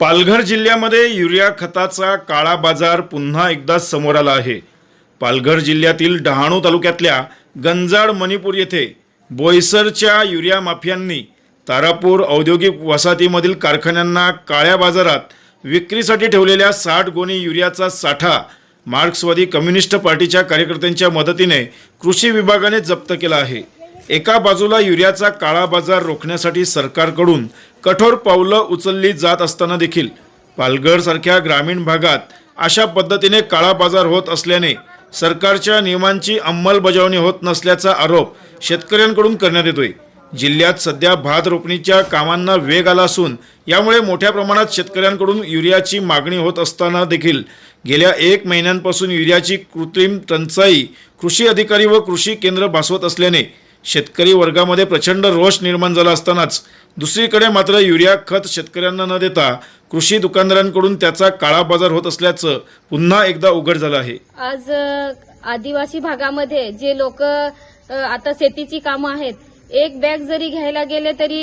पालघर जिल्ह्यामध्ये युरिया खताचा काळा बाजार पुन्हा एकदा समोर आला आहे. पालघर जिल्ह्यातील डहाणू तालुक्यातल्या गंजाड मणिपूर येथे बोईसरच्या युरिया माफियांनी तारापूर औद्योगिक वसाहतीमधील कारखान्यांना काळ्या बाजारात विक्रीसाठी ठेवलेल्या साठ गोणी युरियाचा साठा मार्क्सवादी कम्युनिस्ट पार्टीच्या कार्यकर्त्यांच्या मदतीने कृषी विभागाने जप्त केला आहे. एका बाजूला युरियाचा काळा बाजार रोखण्यासाठी सरकारकडून कठोर पावलं उचलली जात असताना देखील पालघरसारख्या ग्रामीण भागात अशा पद्धतीने काळा बाजार होत असल्याने सरकारच्या नियमांची अंमलबजावणी होत नसल्याचा आरोप शेतकऱ्यांकडून करण्यात येतोय. जिल्ह्यात सध्या भात रोपणीच्या कामांना वेग आला असून यामुळे मोठ्या प्रमाणात शेतकऱ्यांकडून युरियाची मागणी होत असताना देखील गेल्या एक महिन्यांपासून युरियाची कृत्रिम टंचाई कृषी अधिकारी व कृषी केंद्र भासवत असल्याने शेतकरी वर्गामध्ये प्रचंड रोष निर्माण झाला असतानाच दुसरीकडे मात्र युरिया खत शेतकऱ्यांना न देता कृषी दुकानदारांकडून त्याचा काळा बाजार होत असल्याचं पुन्हा एकदा उघड झालं आहे. आज आदिवासी भागामध्ये जे लोक आता शेतीची कामं आहेत एक बॅग जरी घ्यायला गेले तरी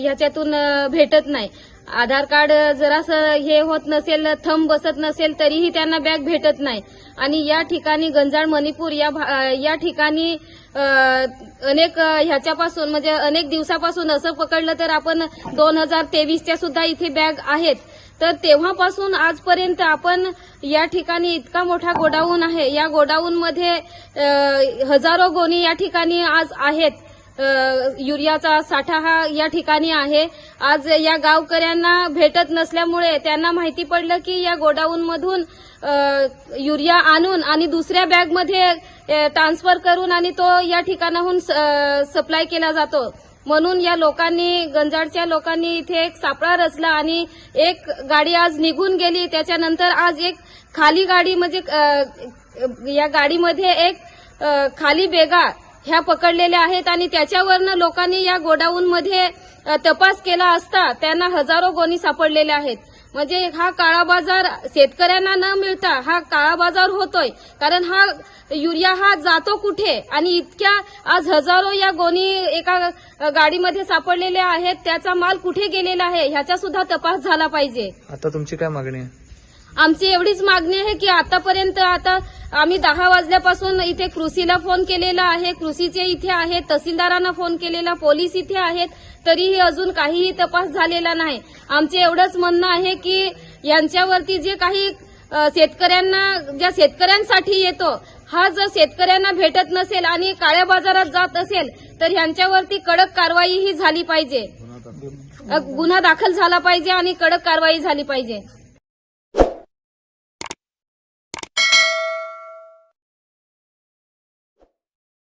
ह्याच्यातून भेटत नाही. आधार कार्ड जरासं हे होत नसेल थंब बसत नसेल तरीही त्यांना बॅग भेटत नाही. आणि या ठिकाणी गंजाड मणिपूर या भा- या ठिकाणी अनेक ह्याच्यापासून म्हणजे अनेक दिवसापासून असं पकडलं तर आपण दोन हजार तेवीसच्या सुद्धा इथे बॅग आहेत. तर तेव्हापासून आजपर्यंत आपण या ठिकाणी इतका मोठा गोडाऊन आहे. या गोडाऊनमध्ये हजारो गोणी या ठिकाणी आज आहेत. युरियाचा साठा हा या ठिकाणी आहे. आज या गावकऱ्यांना भेटत नसल्यामुळे त्यांना माहिती पडलं की या गोडाऊनमधून युरिया आणून आणि दुसऱ्या बॅगमध्ये ट्रान्सफर करून आणि तो या ठिकाणाहून सप्लाय केला जातो. म्हणून या लोकांनी गंजाडच्या लोकांनी इथे एक सापळा रचला आणि एक गाडी आज निघून गेली. त्याच्यानंतर आज एक खाली गाडी म्हणजे या गाडीमध्ये एक खाली बेगा ह्या पकडलेल्या आहेत आणि त्याच्यावरनं लोकांनी या गोडाऊनमध्ये तपास केला असता त्यांना हजारो गोणी सापडलेल्या आहेत. म्हणजे हा काळा बाजार शेतकऱ्यांना न मिळता हा काळा बाजार होतोय. कारण हा युरिया हा जातो कुठे? आणि इतक्या आज हजारो या गोणी एका गाडीमध्ये सापडलेल्या आहेत. त्याचा माल कुठे गेलेला आहे? ह्याचा सुद्धा तपास झाला पाहिजे. आता तुमची काय मागणी आहे? आमची एवढीच मागणी आहे की आतापर्यंत आता आम्ही दहा वाजल्यापासून इथे कृषीला फोन केलेला आहे कृषीचे इथे आहेत तहसीलदारांना फोन केलेला पोलीस इथे आहेत तरीही अजून काहीही तपास झालेला नाही. आमचे एवढंच म्हणणं आहे की यांच्यावरती जे काही शेतकऱ्यांना ज्या शेतकऱ्यांसाठी येतो हा जर शेतकऱ्यांना भेटत नसेल आणि काळ्या बाजारात जात असेल तर ह्यांच्यावरती कडक कारवाई ही झाली पाहिजे. गुन्हा दाखल झाला पाहिजे आणि कडक कारवाई झाली पाहिजे.